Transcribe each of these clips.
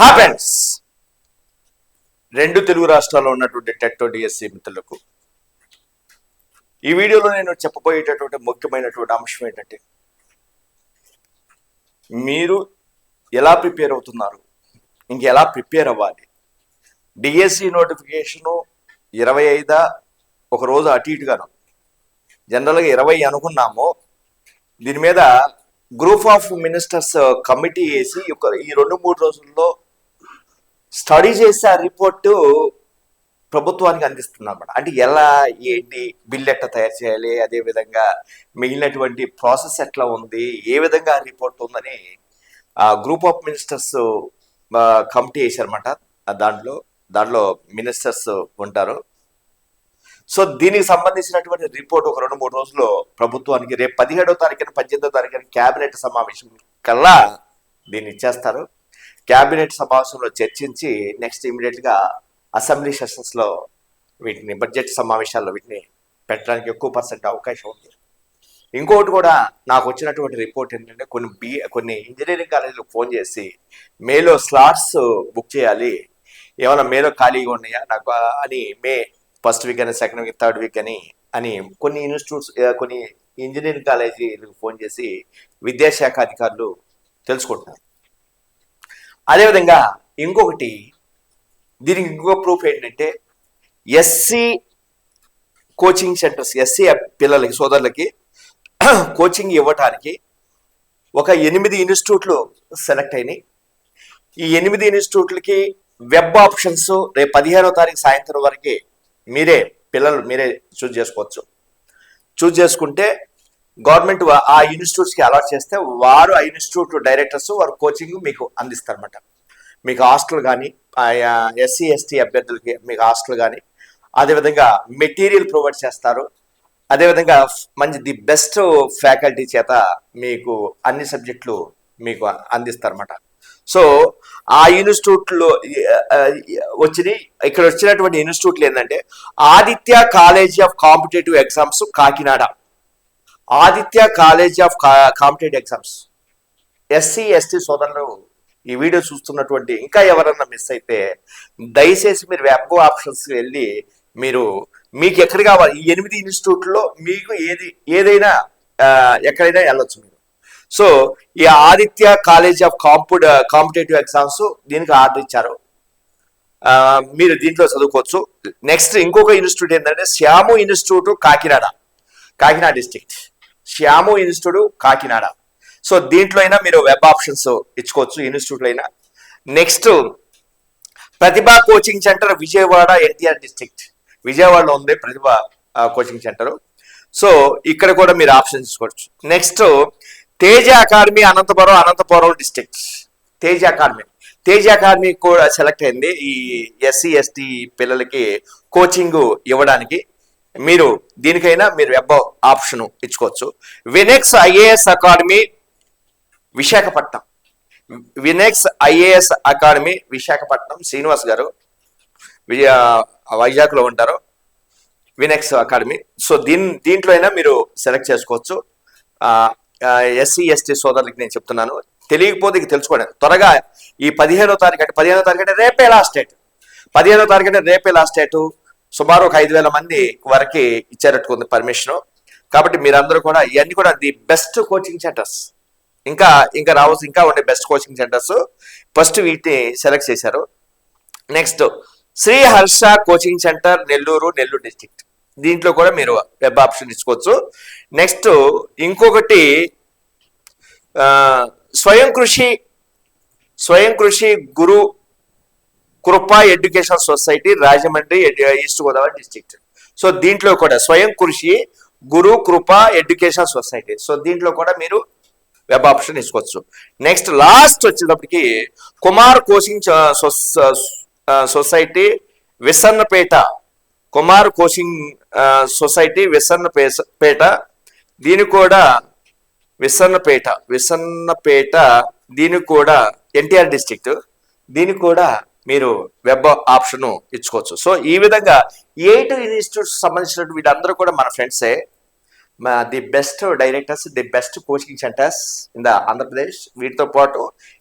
Happens రెండు తెలుగు రాష్ట్రాల్లో ఉన్నటువంటి టెట్టో డిఎస్సి మిత్రులకు. ఈ వీడియోలో నేను చెప్పబోయేటటువంటి ముఖ్యమైనటువంటి అంశం ఏంటంటే మీరు ఎలా ప్రిపేర్ అవుతున్నారు? ఇంకెలా ప్రిపేర్ అవ్వాలి? డిఎస్సి నోటిఫికేషను ఇరవై ఐదా? ఒక రోజు అటు ఇటుగాను. జనరల్గా ఇరవై అనుకున్నాము. దీని మీద గ్రూప్ ఆఫ్ మినిస్టర్స్ కమిటీ వేసి ఒక ఈ రెండు మూడు రోజుల్లో స్టడీ చేసి ఆ రిపోర్టు ప్రభుత్వానికి అందిస్తుంది అనమాట అంటే ఎలా ఏంటి బిల్ ఎట్లా తయారు చేయాలి అదే విధంగా మిగిలినటువంటి ప్రాసెస్ ఎట్లా ఉంది ఏ విధంగా ఆ రిపోర్ట్ ఉందని ఆ గ్రూప్ ఆఫ్ మినిస్టర్స్ కమిటీ వేశారన్నమాట. దాంట్లో దాంట్లో మినిస్టర్స్ ఉంటారు. సో దీనికి సంబంధించినటువంటి రిపోర్ట్ ఒక రెండు మూడు రోజుల్లో ప్రభుత్వానికి రేపు పదిహేడో తారీఖున పద్దెనిమిదో తారీఖున క్యాబినెట్ సమావేశం కల్లా దీన్ని ఇచ్చేస్తారు. క్యాబినెట్ సమావేశంలో చర్చించి నెక్స్ట్ ఇమీడియట్గా అసెంబ్లీ సెషన్స్లో వీటిని బడ్జెట్ సమావేశాల్లో వీటిని పెట్టడానికి ఎక్కువ పర్సెంట్ అవకాశం ఉంది. ఇంకొకటి కూడా నాకు వచ్చినటువంటి రిపోర్ట్ ఏంటంటే కొన్ని బి కొన్ని ఇంజనీరింగ్ కాలేజీలకు ఫోన్ చేసి మేలో స్లాట్స్ బుక్ చేయాలి. ఏమైనా మేలో ఖాళీగా ఉన్నాయా? నాకు అని మే ఫస్ట్ వీక్ అని సెకండ్ వీక్ థర్డ్ వీక్ అని అని కొన్ని ఇన్స్టిట్యూట్స్ కొన్ని ఇంజనీరింగ్ కాలేజీలకు ఫోన్ చేసి విద్యాశాఖ అధికారులు తెలుసుకుంటున్నారు. అదేవిధంగా ఇంకొకటి దీనికి ఇంకొక ప్రూఫ్ ఏంటంటే ఎస్సీ కోచింగ్ సెంటర్స్ ఎస్సీ పిల్లలకి సోదరులకి కోచింగ్ ఇవ్వటానికి ఒక ఎనిమిది ఇన్స్టిట్యూట్లు సెలెక్ట్ అయినాయి. ఈ ఎనిమిది ఇన్స్టిట్యూట్లకి వెబ్ ఆప్షన్స్ రేపు పదిహేనో తారీఖు సాయంత్రం వరకు మీరే పిల్లలు మీరే చూజ్ చేసుకోవచ్చు. చూజ్ చేసుకుంటే గవర్నమెంట్ ఆ ఇన్స్టిట్యూట్స్కి అలాట్ చేస్తే వారు ఆ ఇన్స్టిట్యూట్ డైరెక్టర్స్ వారు కోచింగ్ మీకు అందిస్తారన్నమాట. మీకు హాస్టల్ కానీ ఎస్సీ ఎస్టీ అభ్యర్థులకి మీకు హాస్టల్ కానీ అదేవిధంగా మెటీరియల్ ప్రొవైడ్ చేస్తారు. అదేవిధంగా మంచి ది బెస్ట్ ఫ్యాకల్టీ చేత మీకు అన్ని సబ్జెక్టులు మీకు అందిస్తారన్నమాట. సో ఆ ఇన్స్టిట్యూట్లో వచ్చినాయి ఇక్కడ వచ్చినటువంటి ఇన్స్టిట్యూట్లు ఏంటంటే Aditya college of competitive exams Kakinada. Aditya college of competitive exams SC ST సోదరులు ఈ వీడియో చూస్తున్నటువంటి ఇంకా ఎవరన్నా మిస్ అయితే దయచేసి మీరు వెబ్ ఆప్షన్స్ వెళ్ళి మీరు మీకు ఎక్కడ కావాలి? ఈ ఎనిమిది ఇన్స్టిట్యూట్లో మీకు ఏది ఏదైనా ఎక్కడైనా వెళ్ళొచ్చు మీరు. సో ఈ Aditya college of కాంపిట competitive exams దీనికి ఆర్డర్ ఇచ్చారు. మీరు దీంట్లో చదువుకోవచ్చు. నెక్స్ట్ ఇంకొక ఇన్స్టిట్యూట్ ఏంటంటే Shyam institute Kakinada. Kakinada district Shyam institute Kakinada. So దీంట్లో అయినా మీరు వెబ్ ఆప్షన్స్ ఇచ్చుకోవచ్చు ఇన్స్టిట్యూట్లో అయినా. Next Pratibha coaching centre Vijayawada NTR district. విజయవాడలో ఉంది ప్రతిభ కోచింగ్ సెంటర్. సో ఇక్కడ కూడా మీరు ఆప్షన్ తీసుకోవచ్చు next Teja academy Anantapur Anantapur district. Teja academy. Teja academy కూడా సెలెక్ట్ అయింది ఈ ఎస్సీ ఎస్టీ పిల్లలకి కోచింగ్ ఇవ్వడానికి. మీరు దీనికైనా మీరు వెబ్ ఆప్షన్ ఇచ్చుకోవచ్చు. Vinex IAS academy Visakhapatnam Vinex IAS academy Visakhapatnam Srinivas garu. వైజాగ్లో ఉంటారు. వినెక్స్ అకాడమీ సో దీని దీంట్లో అయినా మీరు సెలెక్ట్ చేసుకోవచ్చు. ఎస్సీ ఎస్టీ సోదరులకి నేను చెప్తున్నాను. తెలియకపోతే తెలుసుకోండి. త్వరగా ఈ పదిహేనో తారీఖు అంటే పదిహేనో తారీఖు అంటే రేపే లాస్ట్ డేట్ పదిహేనో తారీఖు అంటే రేపే లాస్ట్ డేటు సుమారు ఒక ఐదు వేల మంది వరకు ఇచ్చారట్టుకుంది పర్మిషన్ కాబట్టి మీరందరూ కూడా ఇవన్నీ కూడా ది బెస్ట్ కోచింగ్ సెంటర్స్ ఇంకా ఇంకా రావచ్చు ఇంకా ఉండే బెస్ట్ కోచింగ్ సెంటర్స్ ఫస్ట్ వీటిని సెలెక్ట్ చేశారు. Next Sri Harsha coaching centre Nellore Nellore district దీంట్లో కూడా మీరు వెబ్ ఆప్షన్ ఇచ్చుకోవచ్చు నెక్స్ట్ ఇంకొకటి స్వయం కృషి Swayam Krishi Guru Krupa education society Rajahmundry east Godavari district. So దీంట్లో కూడా Swayam Krishi Guru Krupa education society. So దీంట్లో కూడా మీరు వెబ్ ఆప్షన్ తీసుకోవచ్చు. నెక్స్ట్ లాస్ట్ వచ్చేటప్పటికి Kumar coaching society Visannapeta. Kumar coaching society Visannapeta పేట. కూడా విసన్నపేట. విసన్నపేట దీనికి కూడా ఎన్టీఆర్ డిస్టిక్ట్ దీనికి కూడా మీరు వెబ్ ఆప్షన్ ఇచ్చుకోవచ్చు. సో ఈ విధంగా ఎయిట్ ఇన్స్టిట్యూట్స్ సంబంధించినటువంటి వీళ్ళందరూ కూడా మన ఫ్రెండ్సే. The best directors the best coaching centres in the Andhra Pradesh. వీటితో పాటు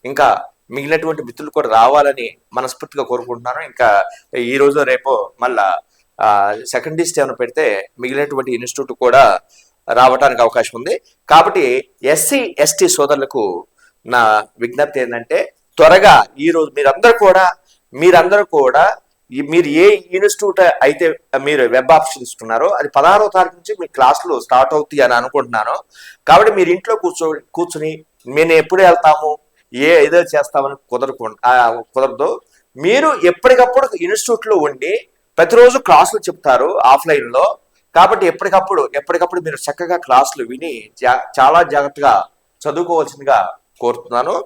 ఇంకా మిగిలినటువంటి మిత్రులు కూడా రావాలని మనస్ఫూర్తిగా కోరుకుంటున్నాను. ఇంకా ఈ రోజు రేపు మళ్ళా సెకండ్ లిస్ట్ ఏమైనా పెడితే మిగిలినటువంటి ఇన్స్టిట్యూట్ కూడా రావడానికి అవకాశం ఉంది. కాబట్టి ఎస్సీ ఎస్టీ సోదరులకు నా విజ్ఞప్తి ఏంటంటే త్వరగా ఈ రోజు మీరందరూ కూడా మీరందరూ కూడా మీరు ఏ ఇన్స్టిట్యూట్ అయితే మీరు వెబ్ ఆప్షన్ ఇస్తున్నారో అది పదహారో తారీఖు నుంచి మీ క్లాసులు స్టార్ట్ అవుతాయి అని అనుకుంటున్నాను. కాబట్టి మీరు ఇంట్లో కూర్చో కూర్చుని మేము ఎప్పుడు వెళ్తాము ఏ ఏదో చేస్తామని కుదరకు కుదరదు. మీరు ఎప్పటికప్పుడు ఇన్స్టిట్యూట్లో ఉండి ప్రతిరోజు క్లాసులు చెప్తారు ఆఫ్లైన్లో. కాబట్టి ఎప్పటికప్పుడు ఎప్పటికప్పుడు మీరు చక్కగా క్లాసులు విని జా- చాలా జాగ్రత్తగా చదువుకోవాల్సిందిగా కోరుతున్నాను.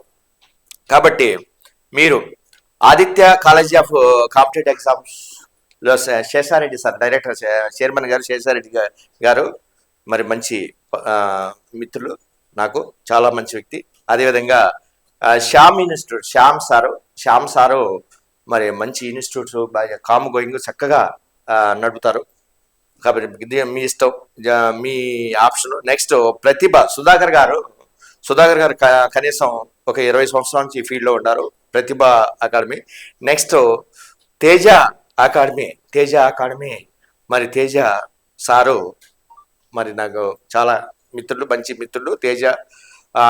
కాబట్టి మీరు ఆదిత్య కాలేజీ ఆఫ్ కాంపిటేటివ్ ఎగ్జామ్స్లో శేషారెడ్డి సార్ డైరెక్టర్ చైర్మన్ గారు శేషారెడ్డి గారు మరి మంచి మిత్రులు నాకు చాలా మంచి వ్యక్తి. అదేవిధంగా Shyam institute Shyam sir Shyam sir మరి మంచి ఇన్స్టిట్యూట్స్ బాగా కామ్ గోయింగ్ చక్కగా నడుపుతారు. కాబట్టి మీ ఇష్టం మీ ఆప్షన్. నెక్స్ట్ ప్రతిభ సుధాకర్ గారు సుధాకర్ గారు కనీసం ఒక ఇరవై సంవత్సరాల నుంచి ఈ ఫీల్డ్లో ఉన్నారు. Pratibha academy. Next Teja academy. Teja academy. మరి తేజ సారు మరి నాకు చాలా మిత్రులు మంచి మిత్రులు. తేజ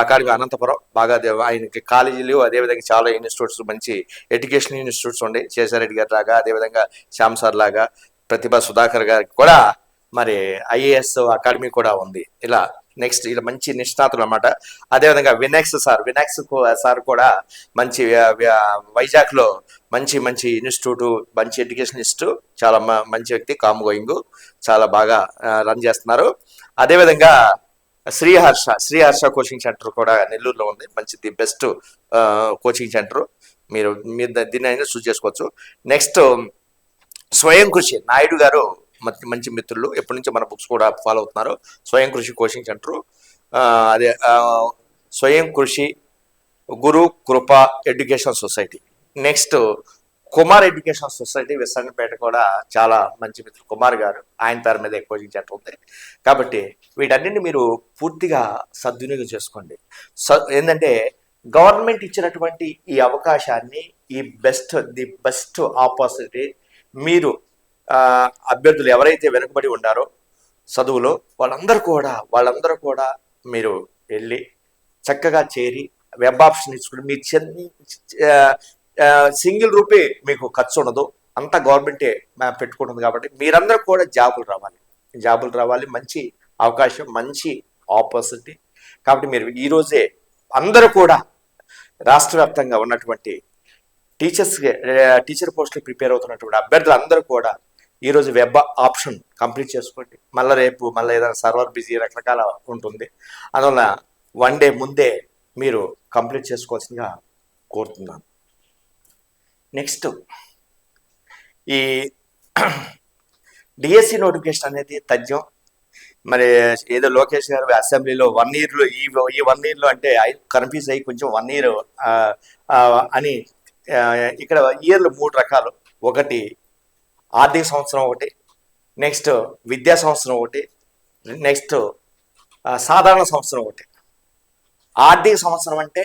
అకాడమీ అనంతపురం బాగా ఆయనకి కాలేజీలు అదేవిధంగా చాలా ఇన్స్టిట్యూట్స్ మంచి ఎడ్యుకేషన్ ఇన్స్టిట్యూట్స్ ఉండే. శేషారెడ్డి గారి లాగా అదేవిధంగా శ్యామ్ సార్ లాగా ప్రతిభ సుధాకర్ గారికి కూడా మరి ఐఏఎస్ అకాడమీ కూడా ఉంది. ఇలా నెక్స్ట్ ఇలా మంచి నిష్ణాతులు అనమాట అదేవిధంగా వినాక్స్ సార్ వినాక్స్ సార్ కూడా మంచి వైజాగ్లో వైజాగ్లో మంచి మంచి ఇన్స్టిట్యూట్ మంచి ఎడ్యుకేషన్ ఇన్స్టిట్యూట్ చాలా మంచి వ్యక్తి కామ్ గోయింగ్ చాలా బాగా రన్ చేస్తున్నారు. అదేవిధంగా శ్రీహర్ష శ్రీహర్ష కోచింగ్ సెంటర్ కూడా నెల్లూరులో ఉంది. మంచి ది బెస్ట్ కోచింగ్ సెంటర్. మీరు మీరు దీన్ని అయినా చూస్ చేసుకోవచ్చు. నెక్స్ట్ స్వయం కృషి నాయుడు గారు మంచి మంచి మిత్రులు. ఎప్పటి నుంచి మన బుక్స్ కూడా ఫాలో అవుతున్నారు. స్వయం కృషి కోచింగ్ సెంటర్. అదే Swayam Krishi Guru Krupa education society. Next Kumar education society Visakhapeta కూడా చాలా మంచి మిత్రులు. కుమార్ గారు ఆయన పేరు మీద కోచింగ్ సెంటర్ ఉంది. కాబట్టి వీటన్నిటిని మీరు పూర్తిగా సద్వినియోగం చేసుకోండి. స ఏంటంటే గవర్నమెంట్ ఇచ్చినటువంటి ఈ అవకాశాన్ని ఈ బెస్ట్ ది బెస్ట్ ఆపర్చునిటీ మీరు అభ్యర్థులు ఎవరైతే వెనుకబడి ఉన్నారో చదువులో వాళ్ళందరూ కూడా వాళ్ళందరూ కూడా మీరు వెళ్ళి చక్కగా చేరి వెబ్ ఆప్షన్ ఇచ్చుకుని మీ సింగిల్ రూపీ మీకు ఖర్చు ఉండదు. అంతా గవర్నమెంటే మా- పెట్టుకుంటుంది కాబట్టి మీరందరూ కూడా జాబులు రావాలి. జాబులు రావాలి మంచి అవకాశం మంచి ఆపర్చునిటీ. కాబట్టి మీరు ఈరోజే అందరూ కూడా రాష్ట్ర వ్యాప్తంగా ఉన్నటువంటి టీచర్స్ టీచర్ పోస్టులు ప్రిపేర్ అవుతున్నటువంటి అభ్యర్థులు అందరూ కూడా ఈరోజు వెబ్ ఆప్షన్ కంప్లీట్ చేసుకోండి. మళ్ళీ రేపు మళ్ళీ ఏదైనా సర్వర్ బిజీ రకరకాల ఉంటుంది. అందువల్ల వన్ డే ముందే మీరు కంప్లీట్ చేసుకోవాల్సిందిగా కోరుతున్నాను. నెక్స్ట్ ఈ డిఎస్సి నోటిఫికేషన్ అనేది తథ్యం. మరి ఏదో లోకేష్ గారు అసెంబ్లీలో వన్ ఇయర్లో ఈ ఈ వన్ ఇయర్లో అంటే కన్ఫ్యూజ్ అయ్యి కొంచెం వన్ ఇయర్ అని ఇక్కడ ఇయర్లు మూడు రకాలు. ఒకటి ఆర్థిక సంవత్సరం ఒకటి నెక్స్ట్ విద్యా సంవత్సరం ఒకటి నెక్స్ట్ సాధారణ సంవత్సరం ఒకటి. ఆర్థిక సంవత్సరం అంటే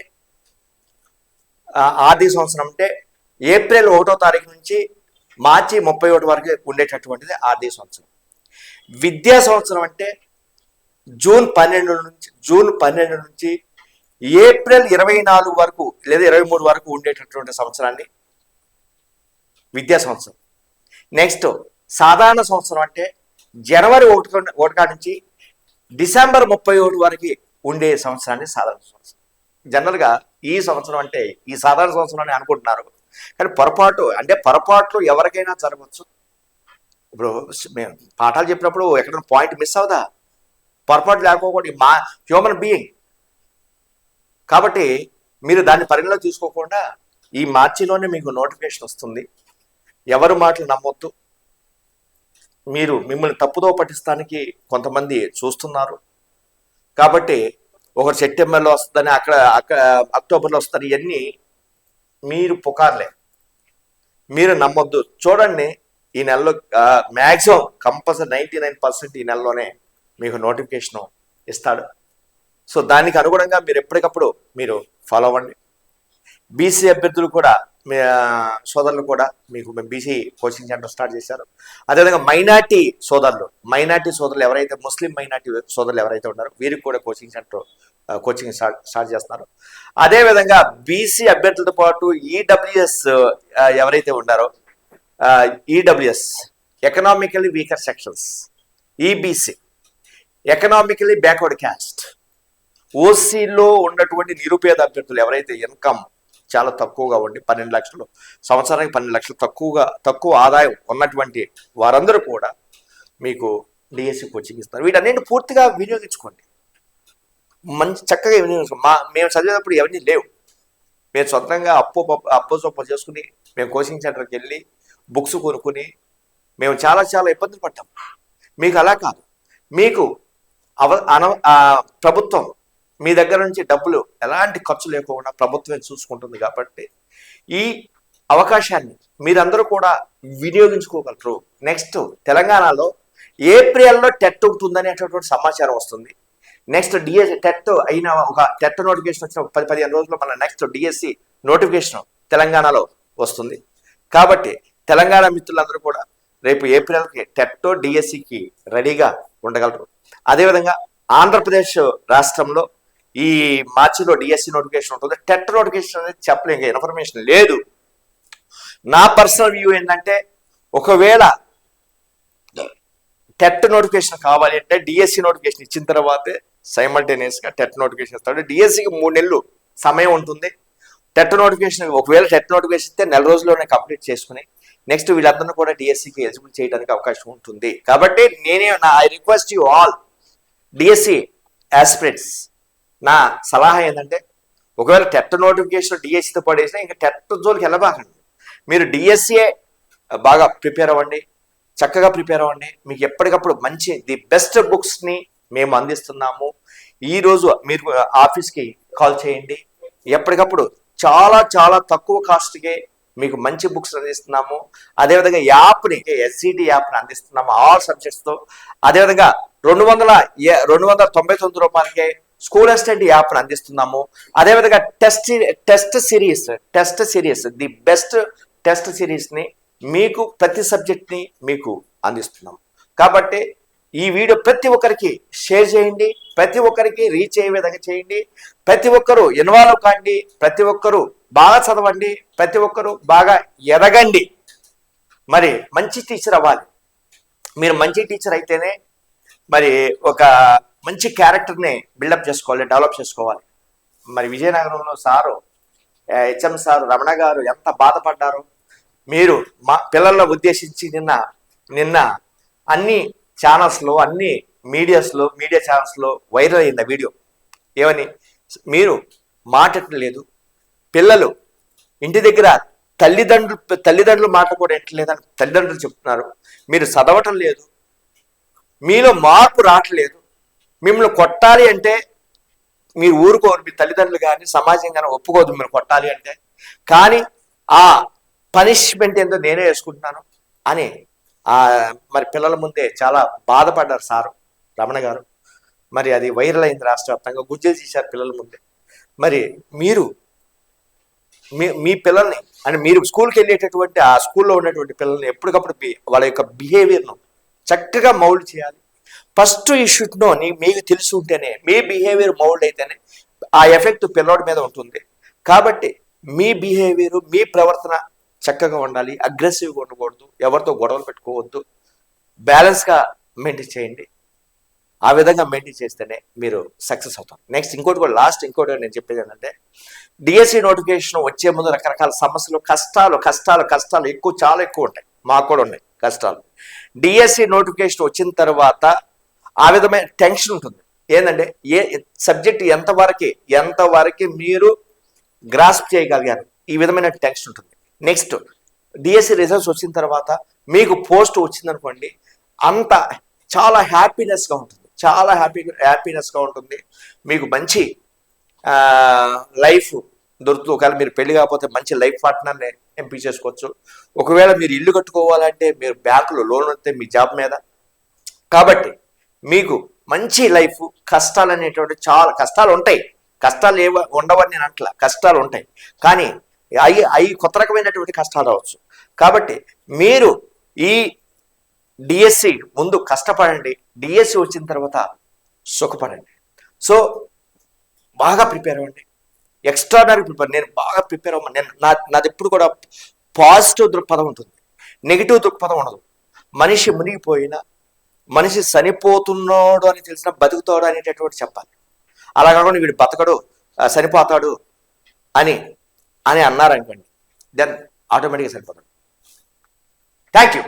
ఆర్థిక సంవత్సరం అంటే ఏప్రిల్ ఒకటో తారీఖు నుంచి మార్చి ముప్పై ఒకటి వరకు ఉండేటటువంటిది ఆర్థిక సంవత్సరం. విద్యా సంవత్సరం అంటే జూన్ పన్నెండు నుంచి జూన్ పన్నెండు నుంచి ఏప్రిల్ ఇరవై నాలుగు వరకు లేదా ఇరవై మూడు వరకు ఉండేటటువంటి సంవత్సరాన్ని విద్యా సంవత్సరం. నెక్స్ట్ సాధారణ సంవత్సరం అంటే జనవరి ఒకటి ఒకటి నుంచి డిసెంబర్ ముప్పై ఒకటి వరకు ఉండే సంవత్సరాన్ని సాధారణ సంవత్సరం. జనరల్గా ఈ సంవత్సరం అంటే ఈ సాధారణ సంవత్సరం అని అనుకుంటున్నారు. కానీ పొరపాటు అంటే పొరపాట్లు ఎవరికైనా జరగవచ్చు. ఇప్పుడు మేము పాఠాలు చెప్పినప్పుడు ఎక్కడ పాయింట్ మిస్ అవుదా పొరపాటు లేకపోకూడదు మా హ్యూమన్ బీయింగ్. కాబట్టి మీరు దాన్ని పరిగణలో తీసుకోకుండా ఈ మార్చిలోనే మీకు నోటిఫికేషన్ వస్తుంది. ఎవరి మాటలు నమ్మొద్దు. మీరు మిమ్మల్ని తప్పుదో పట్టిస్తానికి కొంతమంది చూస్తున్నారు. కాబట్టి ఒకరు సెప్టెంబర్లో వస్తుందని అక్కడ అక్కడ అక్టోబర్లో వస్తారు ఇవన్నీ మీరు పుకార్లే. మీరు నమ్మొద్దు. చూడండి ఈ నెలలో maximum compulsory ninety nine percent ఈ నెలలోనే మీకు నోటిఫికేషన్ ఇస్తాడు. సో దానికి అనుగుణంగా మీరు ఎప్పటికప్పుడు మీరు ఫాలో అవ్వండి. బీసీ అభ్యర్థులు కూడా మీ సోదరులు కూడా మీకు మేము బీసీ కోచింగ్ సెంటర్ స్టార్ట్ చేశారు. అదేవిధంగా మైనార్టీ సోదరులు మైనార్టీ సోదరులు ఎవరైతే ముస్లిం మైనార్టీ సోదరులు ఎవరైతే ఉన్నారో వీరికి కూడా coaching centre coaching start start చేస్తున్నారు. అదేవిధంగా బీసీ అభ్యర్థులతో పాటు ఈడబ్ల్యూఎస్ ఎవరైతే ఉన్నారో EWS economically weaker sections EBC economically backward caste ఓసీలో ఉన్నటువంటి నిరుపేద అభ్యర్థులు ఎవరైతే ఇన్కమ్ చాలా తక్కువగా ఉండి పన్నెండు లక్షలు సంవత్సరానికి పన్నెండు లక్షలు తక్కువగా తక్కువ ఆదాయం ఉన్నటువంటి వారందరూ కూడా మీకు డిఎస్సి కోచింగ్ ఇస్తారు వీటన్నింటి పూర్తిగా వినియోగించుకోండి. మంచి చక్కగా వినియోగించుకో మా మేము చదివేటప్పుడు ఎవరిని లేవు. మేము సొంతంగా అప్పు పప్పు- అప్పు సొప్పు చేసుకుని మేము కోచింగ్ సెంటర్కి వెళ్ళి బుక్స్ కొనుక్కుని మేము చాలా చాలా ఇబ్బందులు పడ్డాం. మీకు అలా కాదు. మీకు అవ అన ప్రభుత్వం మీ దగ్గర నుంచి డబ్బులు ఎలాంటి ఖర్చు లేకుండా ప్రభుత్వం చూసుకుంటుంది కాబట్టి ఈ అవకాశాన్ని మీరందరూ కూడా వినియోగించుకోగలరు. నెక్స్ట్ తెలంగాణలో ఏప్రిల్లో టెట్ ఉంటుందనేటటువంటి సమాచారం వస్తుంది. నెక్స్ట్ డిఎస్సి టెట్ అయిన ఒక టెట్ నోటిఫికేషన్ వచ్చిన పది పదిహేను రోజుల్లో మన నెక్స్ట్ డిఎస్సి నోటిఫికేషన్ తెలంగాణలో వస్తుంది. కాబట్టి తెలంగాణ మిత్రులందరూ కూడా రేపు ఏప్రిల్కి టెట్ డిఎస్సికి రెడీగా ఉండగలరు. అదేవిధంగా ఆంధ్రప్రదేశ్ రాష్ట్రంలో ఈ మార్చిలో డిఎస్సి నోటిఫికేషన్ ఉంటుంది. టెట్ నోటిఫికేషన్ అనేది చెప్పలేం ఇన్ఫర్మేషన్ లేదు. నా పర్సనల్ వ్యూ ఏంటంటే ఒకవేళ టెట్ నోటిఫికేషన్ కావాలి అంటే డిఎస్సి నోటిఫికేషన్ ఇచ్చిన తర్వాతే సైమల్టేనియస్గా టెట్ నోటిఫికేషన్ ఇస్తాడు. డిఎస్సికి మూడు నెలలు సమయం ఉంటుంది. టెట్ నోటిఫికేషన్ ఒకవేళ టెట్ నోటిఫికేషన్ ఇస్తే నెల రోజుల్లోనే కంప్లీట్ చేసుకుని నెక్స్ట్ వీళ్ళందరినీ కూడా డిఎస్సికి ఎలిజిబుల్ చేయడానికి అవకాశం ఉంటుంది. కాబట్టి నేనే నా I request you all DSC aspirants నా సలహా ఏంటంటే ఒకవేళ టెట్ నోటిఫికేషన్ డిఎస్సితో పడేసినా ఇంకా టెట్ జోలికి వెళ్ళబాకండి. మీరు డిఎస్సిఏ బాగా ప్రిపేర్ అవ్వండి చక్కగా ప్రిపేర్ అవ్వండి. మీకు ఎప్పటికప్పుడు మంచి ది బెస్ట్ బుక్స్ని మేము అందిస్తున్నాము. ఈరోజు మీరు ఆఫీస్కి కాల్ చేయండి. ఎప్పటికప్పుడు చాలా చాలా తక్కువ కాస్ట్కే మీకు మంచి బుక్స్ అందిస్తున్నాము. అదేవిధంగా యాప్ని ఎస్సిడి యాప్ని అందిస్తున్నాము ఆల్ సబ్జెక్ట్స్తో. అదేవిధంగా రెండు వందల ఏ- రెండు వందల తొంభై తొమ్మిది రూపాయలకే స్కూల్ అసిస్టెంట్ యాప్ని అందిస్తున్నాము. అదేవిధంగా test test series test series the best test సిరీస్ని మీకు ప్రతి సబ్జెక్ట్ని మీకు అందిస్తున్నాము. కాబట్టి ఈ వీడియో ప్రతి ఒక్కరికి షేర్ చేయండి ప్రతి ఒక్కరికి రీచ్ అయ్యే విధంగా చేయండి ప్రతి ఒక్కరూ ఇన్వాల్వ్ కాండి ప్రతి ఒక్కరూ బాగా చదవండి ప్రతి ఒక్కరూ బాగా ఎదగండి. మరి మంచి టీచర్ అవ్వాలి. మీరు మంచి టీచర్ అయితేనే మరి ఒక మంచి క్యారెక్టర్ని బిల్డప్ చేసుకోవాలి డెవలప్ చేసుకోవాలి. మరి విజయనగరంలో సారు హెచ్ఎం సారు రమణ గారు ఎంత బాధపడ్డారు మీరు మా పిల్లలను ఉద్దేశించి నిన్న నిన్న అన్ని ఛానల్స్లో అన్ని మీడియాస్లో మీడియా ఛానల్స్లో వైరల్ అయింది వీడియో ఏమని? మీరు మాటటం పిల్లలు ఇంటి దగ్గర తల్లిదండ్రులు తల్లిదండ్రులు మాట కూడా ఎట్టలేదని తల్లిదండ్రులు చెప్తున్నారు. మీరు చదవటం లేదు మీలో మార్పు రావట్లేదు మిమ్మల్ని కొట్టాలి అంటే మీరు ఊరుకోరు మీ తల్లిదండ్రులు కానీ సమాజం కానీ ఒప్పుకోదు మీరు కొట్టాలి అంటే. కానీ ఆ పనిష్మెంట్ ఏందో నేనే వేసుకుంటున్నాను అని ఆ మరి పిల్లల ముందే చాలా బాధపడ్డారు సారు రమణ గారు. మరి అది వైరల్ అయింది రాష్ట్ర వ్యాప్తంగా గుజ్జలు చేశారు పిల్లల ముందే. మరి మీరు మీ మీ పిల్లల్ని అంటే మీరు స్కూల్కి వెళ్ళేటటువంటి ఆ స్కూల్లో ఉన్నటువంటి పిల్లల్ని ఎప్పటికప్పుడు వాళ్ళ యొక్క బిహేవియర్ను చక్కగా మౌల్డ్ చేయాలి. ఫస్ట్ ఈ షుడ్ నో నీ మీకు తెలిసి ఉంటేనే మీ బిహేవియర్ మౌల్డ్ అయితేనే ఆ ఎఫెక్ట్ పిల్లోడి మీద ఉంటుంది. కాబట్టి మీ బిహేవియర్ మీ ప్రవర్తన చక్కగా ఉండాలి. అగ్రెసివ్గా ఉండకూడదు. ఎవరితో గొడవలు పెట్టుకోవద్దు. బ్యాలెన్స్గా మెయింటైన్ చేయండి. ఆ విధంగా మెయింటైన్ చేస్తేనే మీరు సక్సెస్ అవుతారు. నెక్స్ట్ ఇంకోటి కూడా లాస్ట్ ఇంకోటి నేను చెప్పేది ఏంటంటే డిఎస్సి నోటిఫికేషన్ వచ్చే ముందు రకరకాల సమస్యలు కష్టాలు కష్టాలు కష్టాలు ఎక్కువ చాలా ఎక్కువ ఉంటాయి. మాకు కూడా ఉన్నాయి కష్టాలు. డిఎస్సి నోటిఫికేషన్ వచ్చిన తర్వాత ఆ విధమైన టెన్షన్ ఉంటుంది. ఏంటంటే ఏ సబ్జెక్ట్ ఎంతవరకు ఎంతవరకు మీరు గ్రాస్ప్ చేయగలిగారు ఈ విధమైన టెన్షన్ ఉంటుంది. నెక్స్ట్ డిఎస్సి రిజల్ట్స్ వచ్చిన తర్వాత మీకు పోస్ట్ వచ్చిందనుకోండి అంత చాలా హ్యాపీనెస్గా ఉంటుంది. చాలా హ్యాపీ హ్యాపీనెస్గా ఉంటుంది. మీకు మంచి లైఫ్ దొరుకుతుంది. ఒకవేళ మీరు పెళ్ళి కాకపోతే మంచి లైఫ్ పార్ట్నర్ని ఎంపిక చేసుకోవచ్చు. ఒకవేళ మీరు ఇల్లు కట్టుకోవాలంటే మీరు బ్యాంకులో లోన్ వస్తే మీ జాబ్ మీద. కాబట్టి మీకు మంచి లైఫ్ కష్టాలు అనేటువంటి చాలా కష్టాలు ఉంటాయి కష్టాలు ఏవ ఉండవని నేను అంటలా. కష్టాలు ఉంటాయి కానీ అవి అవి కొత్త రకమైనటువంటి కష్టాలు రావచ్చు. కాబట్టి మీరు ఈ డిఎస్సి ముందు కష్టపడండి. డిఎస్సి వచ్చిన తర్వాత సుఖపడండి. సో బాగా ప్రిపేర్ అవ్వండి. ఎక్స్ట్రాడనరీ ప్రిపేర్ నేను బాగా ప్రిపేర్ అవ్వమని నేను నా నాది ఎప్పుడు కూడా పాజిటివ్ దృక్పథం ఉంటుంది. నెగిటివ్ దృక్పథం ఉండదు. మనిషి మునిగిపోయినా మనిషి చనిపోతున్నాడు అని తెలిసిన బతుకుతాడు అనేటటువంటి చెప్పాలి. అలా కాకుండా వీడు బతకడు చనిపోతాడు అని అని అన్నారనుకోండి దెన్ ఆటోమేటిక్గా చనిపోతాడు. Thank you